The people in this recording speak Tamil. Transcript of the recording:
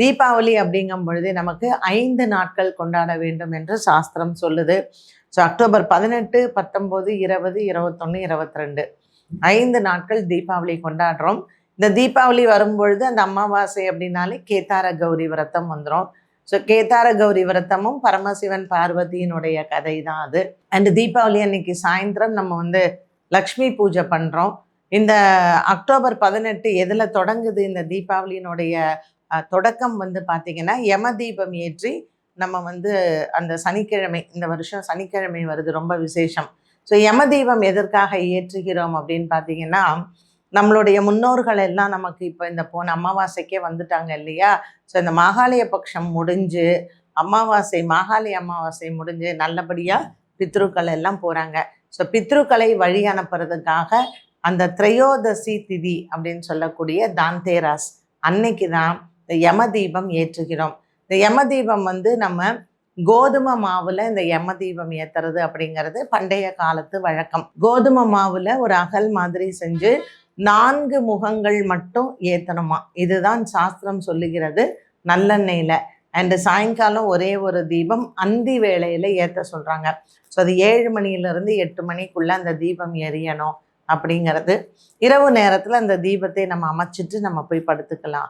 தீபாவளி அப்படிங்கும் பொழுது நமக்கு ஐந்து நாட்கள் கொண்டாட வேண்டும் என்று சாஸ்திரம் சொல்லுது. ஸோ அக்டோபர் பதினெட்டு பத்தொம்போது இருபது இருபத்தொன்று இருபத்தி ரெண்டு ஐந்து நாட்கள் தீபாவளி கொண்டாடுறோம். இந்த தீபாவளி வரும்பொழுது அந்த அமாவாசை அப்படின்னாலே கேத்தார கௌரி விரதம் வந்துடும் ஸோ கேத்தார கௌரி விரதமும் பரமசிவன் பார்வதியினுடைய கதை தான் அது. அண்ட் தீபாவளி அன்னைக்கு சாயந்தரம் நம்ம வந்து லக்ஷ்மி பூஜை பண்ணுறோம் இந்த அக்டோபர் பதினெட்டு எதில் தொடங்குது இந்த தீபாவளியினுடைய தொடக்கம் வந்து பார்த்திங்கன்னா யம தீபம் ஏற்றி நம்ம வந்து அந்த சனிக்கிழமை இந்த வருஷம் சனிக்கிழமை வருது ரொம்ப விசேஷம். ஸோ யம தீபம் எதற்காக ஏற்றுகிறோம் அப்படின்னு பார்த்தீங்கன்னா நம்மளுடைய முன்னோர்கள் எல்லாம் நமக்கு இப்போ இந்த போன அமாவாசைக்கே வந்துட்டாங்க இல்லையா? ஸோ இந்த மாகாளிய பட்சம் முடிஞ்சு அமாவாசை மாகாளி அமாவாசை முடிஞ்சு நல்லபடியாக பித்ருக்கள் எல்லாம் போகிறாங்க ஸோ பித்ருக்களை வழி அனுப்புறதுக்காக அந்த திரையோதசி திதி அப்படின்னு சொல்லக்கூடிய தாந்தேராஸ் அன்னைக்கு தான் இந்த யம தீபம் ஏற்றுகிறோம். இந்த யம தீபம் வந்து நம்ம கோதுமை மாவுல இந்த யம தீபம் ஏத்துறது அப்படிங்கிறது பண்டைய காலத்து வழக்கம். கோதுமை மாவுல ஒரு அகல் மாதிரி செஞ்சு நான்கு முகங்கள் மட்டும் ஏத்தணுமா? இதுதான் சாஸ்திரம் சொல்லுகிறது நல்லெண்ணெயில. அண்டு சாயங்காலம் ஒரே ஒரு தீபம் அந்தி வேளையில ஏத்த சொல்றாங்க. ஸோ அது ஏழு மணியிலிருந்து எட்டு மணிக்குள்ள அந்த தீபம் எரியணும் அப்படிங்கிறது. இரவு நேரத்தில் அந்த தீபத்தை நம்ம அமைச்சிட்டு நம்ம போய் படுத்துக்கலாம்.